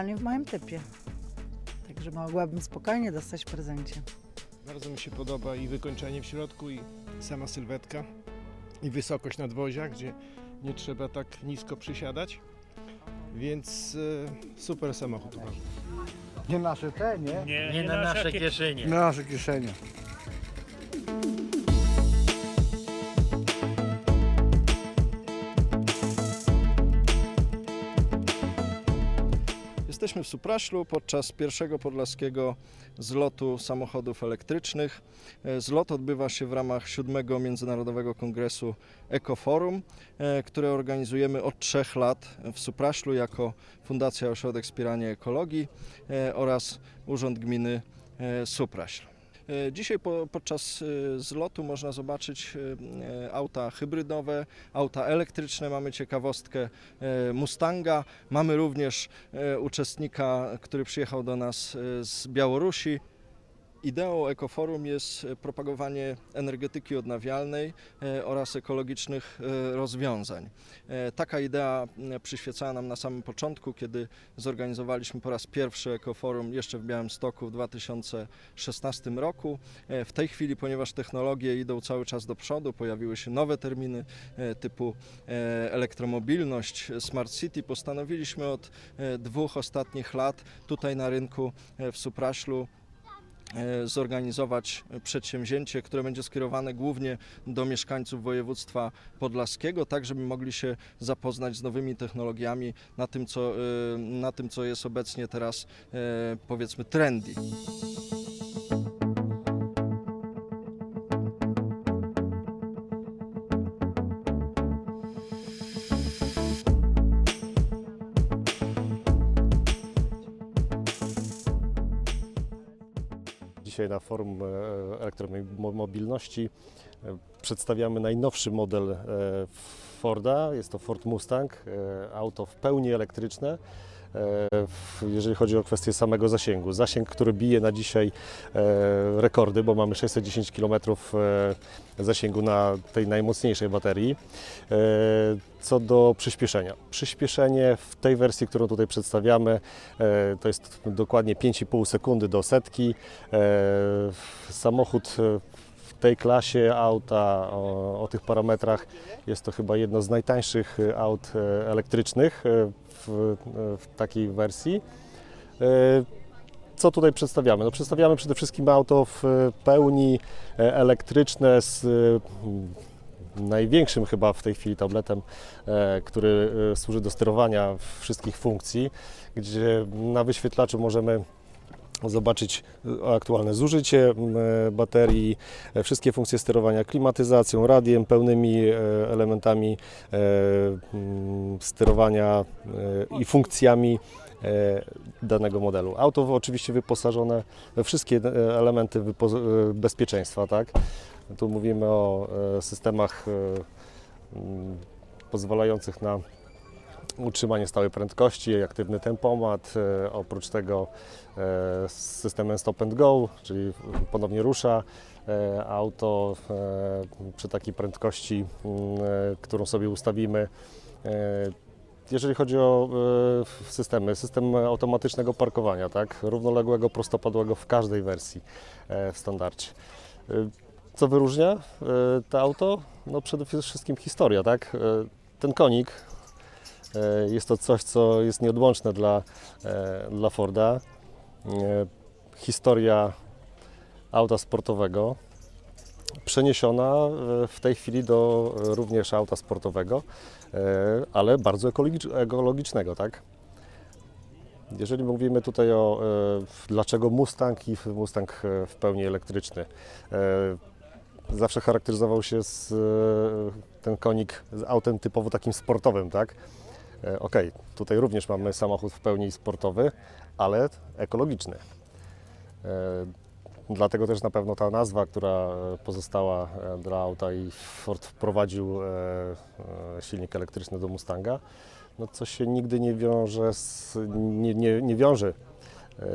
idealnie w moim typie. Także mogłabym spokojnie dostać w prezencie. Bardzo mi się podoba i wykończenie w środku, i sama sylwetka, i wysokość nadwozia, gdzie nie trzeba tak nisko przysiadać. Więc e, super samochód uważam. Nie nasze te, nie? Nie, Nie na nasze kieszenie. Na nasze kieszenie. Jesteśmy w Supraślu podczas pierwszego podlaskiego zlotu samochodów elektrycznych. E, Zlot odbywa się w ramach siódmego Międzynarodowego Kongresu Ecoforum, e, które organizujemy od trzech lat w Supraślu jako Fundacja Ośrodek Wspierania Ekologii e, oraz Urząd Gminy Supraśl. E, Dzisiaj po, podczas e, zlotu można zobaczyć e, auta hybrydowe, auta elektryczne. Mamy ciekawostkę Mustanga. Mamy również uczestnika, który przyjechał do nas z Białorusi. Ideą Ekoforum jest e, propagowanie energetyki odnawialnej e, oraz ekologicznych e, rozwiązań. Taka idea przyświecała nam na samym początku, kiedy zorganizowaliśmy po raz pierwszy Ekoforum jeszcze w Białymstoku w 2016 roku. W tej chwili, ponieważ technologie idą cały czas do przodu, pojawiły się nowe terminy typu elektromobilność, smart city, postanowiliśmy od dwóch ostatnich lat tutaj na rynku w Supraślu zorganizować przedsięwzięcie, które będzie skierowane głównie do mieszkańców województwa podlaskiego, tak żeby mogli się zapoznać z nowymi technologiami na tym, co, e, na tym, co jest obecnie teraz e, powiedzmy trendy. Na forum e, elektromobilności e, przedstawiamy najnowszy model e, Forda. Jest to Ford Mustang, auto w pełni elektryczne. Jeżeli chodzi o kwestię samego zasięgu. Zasięg, który bije na dzisiaj e, rekordy, bo mamy 610 km e, zasięgu na tej najmocniejszej baterii. E, Co do przyspieszenia. Przyspieszenie w tej wersji, którą tutaj przedstawiamy, to jest dokładnie 5,5 sekundy do setki. Samochód w tej klasie auta o, o tych parametrach jest to chyba jedno z najtańszych e, aut e, elektrycznych e, w, w takiej wersji. Co tutaj przedstawiamy? No, przedstawiamy przede wszystkim auto w pełni elektryczne z największym chyba w tej chwili tabletem, który służy do sterowania wszystkich funkcji, gdzie na wyświetlaczu możemy zobaczyć e, aktualne zużycie e, baterii, e, wszystkie funkcje sterowania klimatyzacją, radiem, pełnymi elementami sterowania i funkcjami danego modelu. Auto oczywiście wyposażone we wszystkie elementy bezpieczeństwa, tak? Tu mówimy o systemach pozwalających na utrzymanie stałej prędkości, aktywny tempomat, e, oprócz tego e, z systemem stop and go, czyli ponownie rusza e, auto przy takiej prędkości, m, e, którą sobie ustawimy. Jeżeli chodzi o systemy, system automatycznego parkowania, tak, równoległego, prostopadłego w każdej wersji w standardzie. Co wyróżnia to auto? No przede wszystkim historia, tak? Ten konik Jest to coś, co jest nieodłączne dla, e, dla Forda. E, Historia auta sportowego przeniesiona e, w tej chwili do e, również auta sportowego, e, ale bardzo ekologicz- ekologicznego, tak? Jeżeli mówimy tutaj o e, dlaczego Mustang i Mustang e, w pełni elektryczny. E, Zawsze charakteryzował się z, e, ten konik z autem typowo takim sportowym, tak? E, Okej, tutaj również mamy samochód w pełni sportowy, ale ekologiczny. E, Dlatego też na pewno ta nazwa, która pozostała e, dla auta i Ford wprowadził silnik elektryczny do Mustanga, no co się nigdy nie wiąże, z, nie, nie, nie wiąże,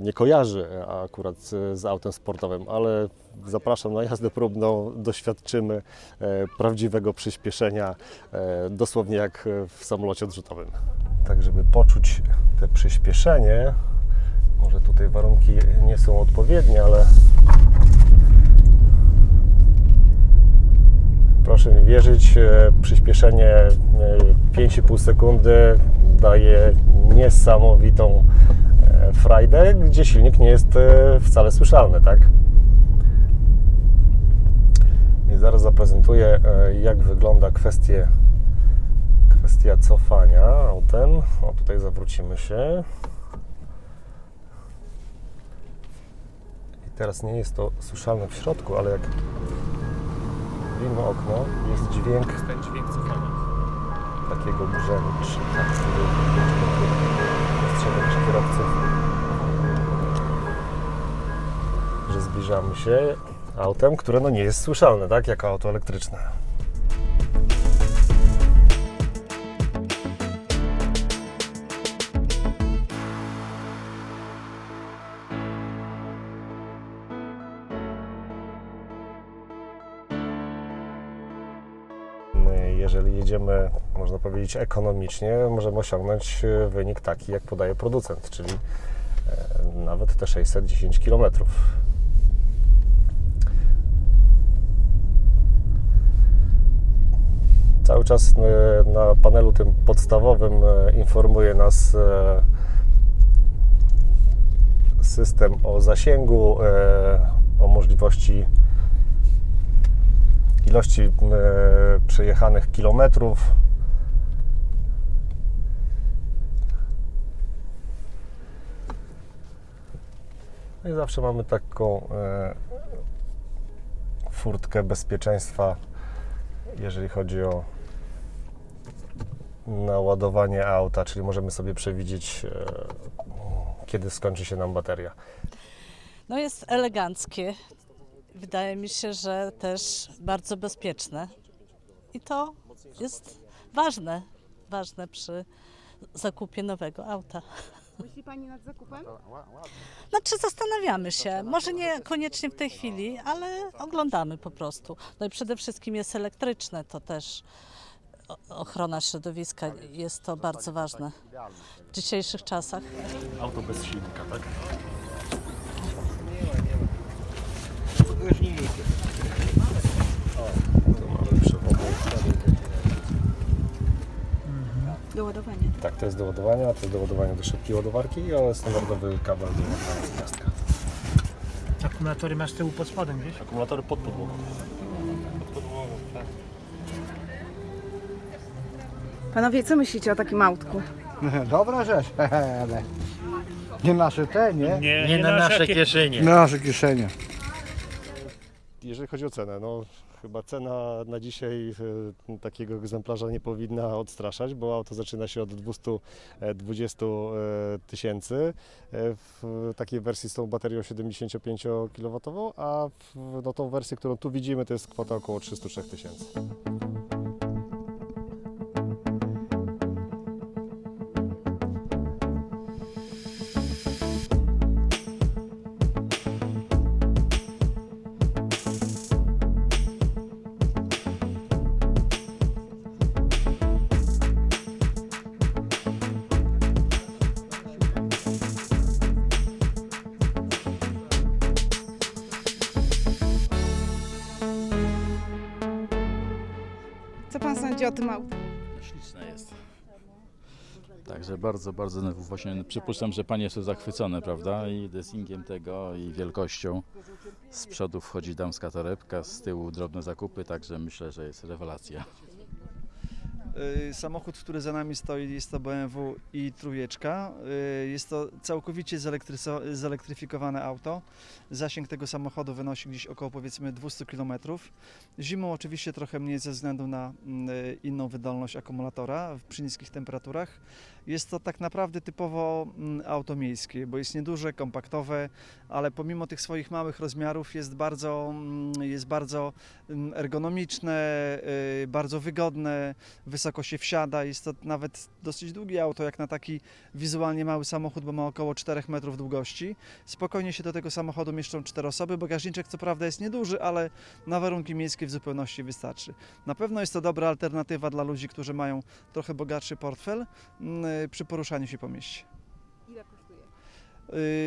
nie kojarzy akurat z, autem sportowym, ale zapraszam na jazdę próbną, doświadczymy e, prawdziwego przyspieszenia, e, dosłownie jak w samolocie odrzutowym. tak żeby poczuć te przyspieszenie. Może tutaj warunki nie są odpowiednie, ale proszę mi wierzyć, e, przyspieszenie e, 5,5 sekundy daje niesamowitą frajdę, gdzie silnik nie jest e, wcale słyszalny, tak? I zaraz zaprezentuję, e, jak wygląda kwestie, kwestia cofania autem. O, tutaj zawrócimy się. I teraz nie jest to słyszalne w środku, ale jak wyjmę okno, jest dźwięk, ten dźwięk cofania. Takiego brzęczy, takiego ostrzegać kierowców, zbliżamy się autem, które no nie jest słyszalne, tak, jako auto elektryczne. Jeżeli jedziemy, można powiedzieć, ekonomicznie, możemy osiągnąć e, wynik taki, jak podaje producent, czyli e, nawet te 610 km. Cały czas e, na panelu tym podstawowym e, informuje nas e, system o zasięgu, o możliwości ilości przejechanych kilometrów. No i zawsze mamy taką furtkę bezpieczeństwa, jeżeli chodzi o naładowanie auta, czyli możemy sobie przewidzieć, e, kiedy skończy się nam bateria. No jest eleganckie. Wydaje mi się, że też bardzo bezpieczne. I to jest ważne, ważne przy zakupie nowego auta. Myśli Pani nad zakupem? Znaczy zastanawiamy się, może nie koniecznie w tej chwili, ale oglądamy po prostu. No i przede wszystkim jest elektryczne, to też ochrona środowiska jest to bardzo ważne w dzisiejszych czasach. Auto bez silnika, tak? Tu mamy przewody. Do ładowania. Tak, to jest do ładowania, to jest do ładowania do szybkiej ładowarki i on jest standardowy kabel do ładowania z gniazdka. Akumulatory masz z tyłu pod spodem gdzieś? Akumulatory pod podłogą. Panowie, co myślicie o takim autku? Dobra rzecz, ale nie nasze te, nie? Nie, na nasze kieszenie. Na nasze kieszenie. Jeżeli chodzi o cenę, no chyba cena na dzisiaj e, takiego egzemplarza nie powinna odstraszać, bo auto zaczyna się od 220 e, tysięcy e, w takiej wersji z tą baterią 75 kW, a w, no, tą wersję, którą tu widzimy, to jest kwota około 303 tysięcy. Sądzi o tym aucie? Śliczne jest. Także bardzo, bardzo no właśnie przypuszczam, że panie są zachwycone, prawda? I desingiem tego, i wielkością. Z przodu wchodzi damska torebka, z tyłu drobne zakupy, także myślę, że jest rewelacja. Y, Samochód, który za nami stoi, jest to BMW i trójeczka. Y, Jest to całkowicie zelektryfikowane auto. Zasięg tego samochodu wynosi gdzieś około powiedzmy 200 km. Zimą oczywiście trochę mniej ze względu na mm, y, inną wydolność akumulatora przy niskich temperaturach. Jest to tak naprawdę typowo mm, auto miejskie, bo jest nieduże, kompaktowe, ale pomimo tych swoich małych rozmiarów jest bardzo, mm, jest bardzo mm, ergonomiczne, y, bardzo wygodne, wysoko się wsiada. Jest to nawet dosyć długie auto, jak na taki wizualnie mały samochód, bo ma około 4 metrów długości. Spokojnie się do tego samochodu mieszczą cztery osoby. Bagażniczek co prawda jest nieduży, ale na warunki miejskie w zupełności wystarczy. Na pewno jest to dobra alternatywa dla ludzi, którzy mają trochę bogatszy portfel. Y, przy poruszaniu się po mieście. Ile kosztuje?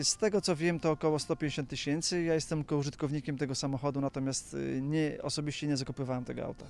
Y, Z tego co wiem, to około 150 tysięcy. Ja jestem tylko użytkownikiem tego samochodu, natomiast y, nie, osobiście nie zakupywałem tego auta.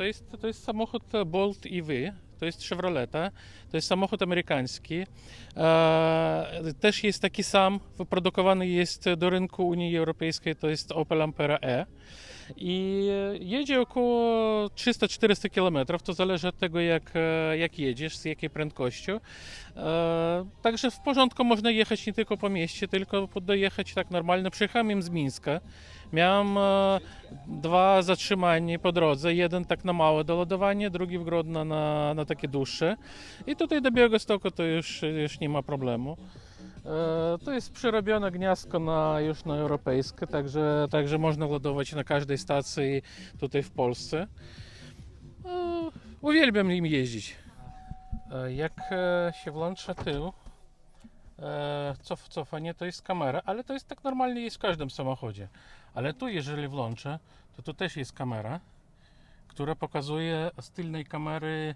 To jest, to jest samochód Bolt EV, to jest Chevroleta, to jest samochód amerykański. E, też jest taki sam, wyprodukowany jest do rynku Unii Europejskiej, to jest Opel Ampera E. I jedzie około 300-400 km, to zależy od tego jak, e, jak jedziesz, z jakiej prędkością. E, także w porządku można jechać nie tylko po mieście, tylko dojechać tak normalnie. Przyjechałem im z Mińska. Miałem e, dwa zatrzymania po drodze. Jeden tak na małe doladowanie, drugi w Grodno na, na takie dłuższe. I tutaj do Białegostoku to już, już nie ma problemu. E, To jest przerobione gniazdko na, już na europejskie, także, także można ładować na każdej stacji tutaj w Polsce. E, Uwielbiam im jeździć. E, Jak się włącza tył, cof, cofanie to jest kamera, ale to jest tak normalnie jest w każdym samochodzie. Ale tu jeżeli włączę, to tu też jest kamera, która pokazuje z tylnej kamery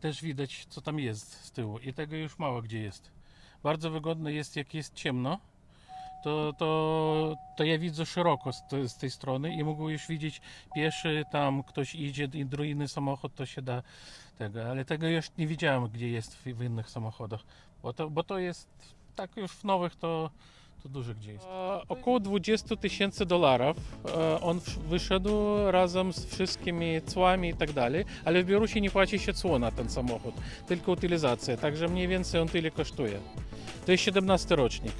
też widać co tam jest z tyłu i tego już mało gdzie jest. Bardzo wygodne jest jak jest ciemno, to, to, to ja widzę szeroko z, z tej strony i mogę już widzieć pieszy, tam ktoś idzie i drugi samochód, to się da tego, ale tego już nie widziałem gdzie jest w, w innych samochodach, bo to, bo to jest tak już w nowych to to dużo gdzie jest. Około 20 tysięcy dolarów. E, on wyszedł razem z wszystkimi cłami i tak dalej, ale w Białorusi nie płaci się cło na ten samochód, tylko utylizacja, także mniej więcej on tyle kosztuje. To jest 17 rocznik.